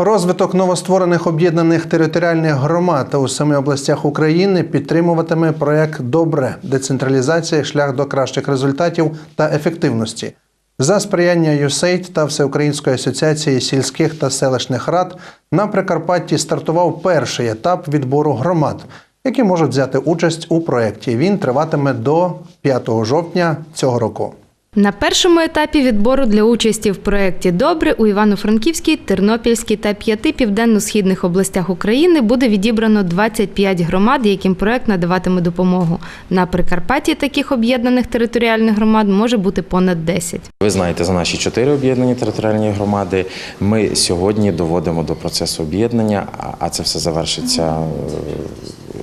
Розвиток новостворених об'єднаних територіальних громад у семи областях України підтримуватиме проект Добре децентралізація шлях до кращих результатів та ефективності. За сприяння USAID та Всеукраїнської асоціації сільських та селищних рад на Прикарпатті стартував перший етап відбору громад, які можуть взяти участь у проєкті. Він триватиме до 5 жовтня цього року. На першому етапі відбору для участі в проєкті Добре у Івано-Франківській, Тернопільській та п'яти південно-східних областях України буде відібрано 25 громад, яким проєкт надаватиме допомогу. На Прикарпатті таких об'єднаних територіальних громад може бути понад 10. Ви знаєте, за наші чотири об'єднані територіальні громади ми сьогодні доводимо до процесу об'єднання, а- це все завершиться е,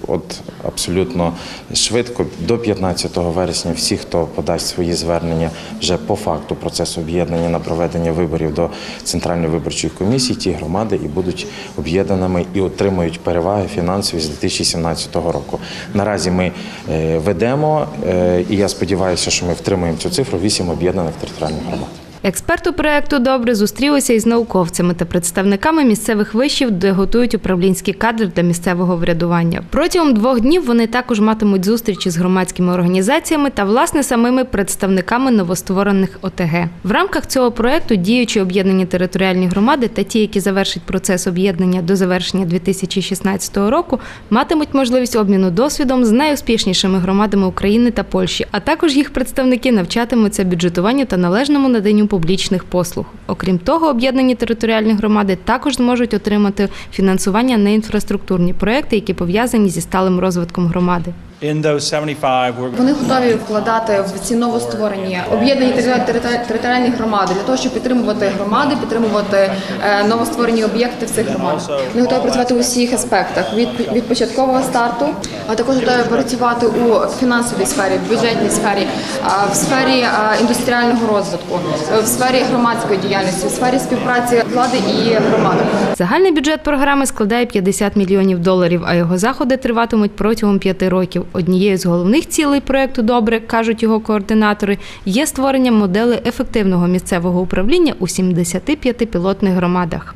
от абсолютно швидко. До 15 вересня всі, хто подасть свої звернення вже по факту процесу об'єднання на проведення виборів до Центральної виборчої комісії, ті громади і будуть об'єднаними і отримують переваги фінансові з 2017 року. Наразі ми е, ведемо, е, і я сподіваюся, що ми втримаємо цю цифру 8 об'єднаних територіальних громад. Експерти проєкту Добре зустрілися із науковцями та представниками місцевих вишів, де готують управлінські кадри для місцевого врядування. Протягом двох днів вони також матимуть зустрічі з громадськими організаціями та власне самими представниками новостворених ОТГ. В рамках цього проєкту діючі об'єднані територіальні громади та ті, які завершать процес об'єднання до завершення 2016 року, матимуть можливість обміну досвідом з найуспішнішими громадами України та Польщі, а також їх представники навчатимуться бюджетуванню та належному наданню публічних послуг. Окрім того, об'єднані територіальні громади також зможуть отримати фінансування на інфраструктурні проекти, які пов'язані зі сталим розвитком громади. In those 75, we're Вони готові вкладати в ці новостворені об'єднані територіальні громади для того, щоб підтримувати громади, підтримувати е, новостворені об'єкти в цих громадах. Вони готові працювати у всіх аспектах від, від початкового старту, а також готові працювати у фінансовій сфері, в бюджетній сфері, в сфері індустріального розвитку, е, в сфері громадської діяльності, в сфері співпраці влади і громади. Загальний бюджет програми складає 50 мільйонів доларів, а його заходи триватимуть протягом п'яти років. Однією з головних цілей проекту Добре кажуть його координатори, є створення модели ефективного місцевого управління у 75 пілотних громадах.